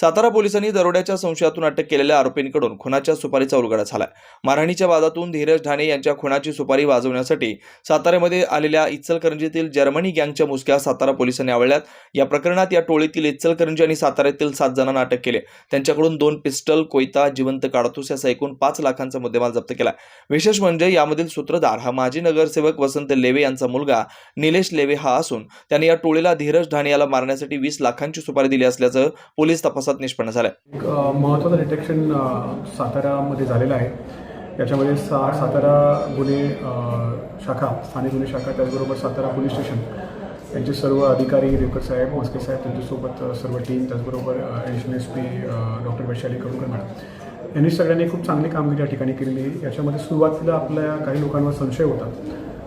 सातारा पोलिसांनी दरोड्याच्या संशयातून अटक केलेल्या आरोपींकडून खुनाच्या सुपारीचा उलगडा झाला मारहाणीच्या वादातून धीरज ढाणे यांच्या खुनाची सुपारी वाजवण्यासाठी साताऱ्यामध्ये आलेल्या इचलकरंजीतील जर्मनी गँगच्या मुसक्या सातारा पोलिसांनी आवळल्यात. या प्रकरणात या टोळीतील इचलकरंजी आणि साताऱ्यातील सात जणांना अटक केली त्यांच्याकडून दोन पिस्टल कोयता जिवंत काडतूस यासह एकूण पाच लाखांचा मुद्देमाल जप्त केला विशेष म्हणजे यामधील सूत्रधार हा माजी नगरसेवक वसंत लेवे यांचा मुलगा निलेश लेवे हा असून त्याने या टोळीला धीरज ढाणे याला मारण्यासाठी वीस लाखांची सुपारी दिली असल्याचं पोलीस दिवसात निष्पन्न झालंय. एक महत्त्वाचं डिटेक्शन सातारामध्ये झालेलं आहे. याच्यामध्ये सा सातारा गुन्हे शाखा स्थानिक गुन्हे शाखा त्याचबरोबर सातारा पोलीस स्टेशन. यांचे सर्व अधिकारी रेवकर साहेब मस्के साहेब त्यांच्यासोबत सर्व टीम त्याचबरोबर additional S P doctor Vaishali Karunakar madam. यांनी सगळ्यांनी खूप चांगली कामगिरी या ठिकाणी केलेली याच्यामध्ये सुरुवातीला आपल्या काही लोकांवर संशय होता.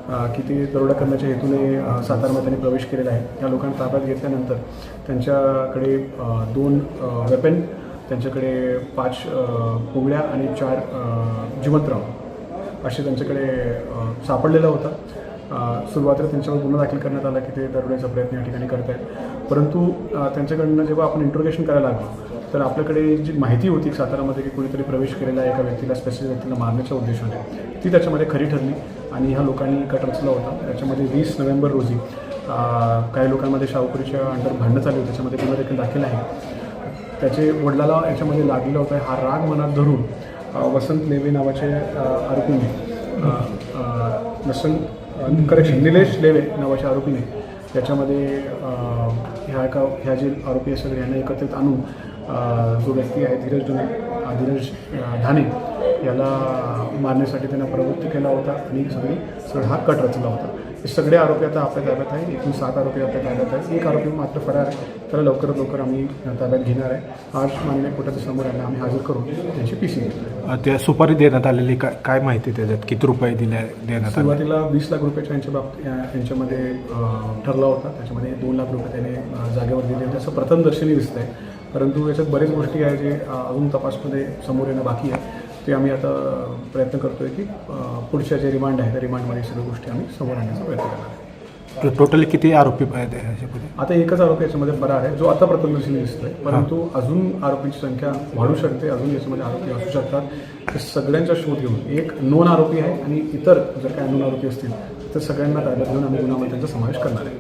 की ते दरोडा करण्याच्या हेतूने सातारमध्ये सातारामध्ये त्यांनी प्रवेश केलेला आहे त्या लोकांना ताब्यात घेतल्यानंतर त्यांच्याकडे दोन वेपन त्यांच्याकडे पाच अ, आणि चार जिवंतराव असे त्यांच्याकडे सापडलेला होता. सुरुवातीला त्यांच्यावर गुन्हा दाखल करण्यात आला की ते दरोड्याचा प्रयत्न या ठिकाणी करत आहेत परंतु त्यांच्याकडनं जेव्हा आपण इंट्रोगेशन करायला लागलो तर आपल्याकडे जी माहिती होती सातारामध्ये की कोणीतरी प्रवेश केलेला एका व्यक्तीला स्पेसिफिक व्यक्तीला मारण्याच्या उद्देशाने ती त्याच्यामध्ये खरी ठरली. आणि ह्या लोकांनी कट रचला होता. त्याच्यामध्ये वीस नोव्हेंबर रोजी काही लोकांमध्ये शाहूपुरीच्या अंडर भांडणं चालली होती. त्याच्यामध्ये गुन्हा देखील दाखल आहे. त्याचे वडिलाला याच्यामध्ये लागलेला होता. हा राग मनात धरून वसंत लेवे नावाचे आरोपीने वसंत करेक्शन निलेश लेवे नावाच्या आरोपीने याच्यामध्ये ह्या एका ह्या जे आरोपी आहे सगळे यांना एकत्रित आणून जो व्यक्ती आहे धीरज धुने धीरज धाने याला मारण्यासाठी त्यांना प्रवृत्त केला होता आणि सगळी सगळा हा कट रचला होता. हे सगळे आरोपी आता आपल्या ताब्यात आहे एकूण सात आरोपी आपल्या ताब्यात आहे एक आरोपी मात्र फरार आहे. त्याला लवकरात लवकर आम्ही ताब्यात घेणार आहे. आज माननीय कोर्टाच्या समोर यांना आम्ही हजर करून त्यांची पी सी त्या सुपारी देण्यात आलेली काय काय माहिती त्याच्यात? किती रुपये दिले देण्यात सुरुवातीला वीस लाख रुपयाच्या यांच्या बाबत या- यांच्यामध्ये ठरला होता. त्याच्यामध्ये दोन लाख रुपये त्याने जागेवर दिले होते. असं प्रथमदर्शनी दिसतं आहे परंतु याच्यात बरेच गोष्टी आहे जे अजून तपासमध्ये समोर येणं बाकी आहे. ते आम्ही आता प्रयत्न करतोय की पुढच्या जे रिमांड आहे त्या रिमांडमध्ये सगळ्या गोष्टी आम्ही समोर आणण्याचा प्रयत्न करणार आहे टोटल किती आरोपी आता एकच आरोपी याच्यामध्ये फरार आहे जो आता प्रथमदर्शनी दिसतोय. परंतु अजून आरोपींची संख्या वाढू शकते अजून याच्यामध्ये आरोपी असू शकतात. तर सगळ्यांचा शोध घेऊन एक नोन आरोपी आहे आणि इतर जर काही नोन आरोपी असतील तर सगळ्यांना ताब्यात घेऊन आम्ही गुन्ह्यामध्ये त्यांचा समावेश करणार आहे.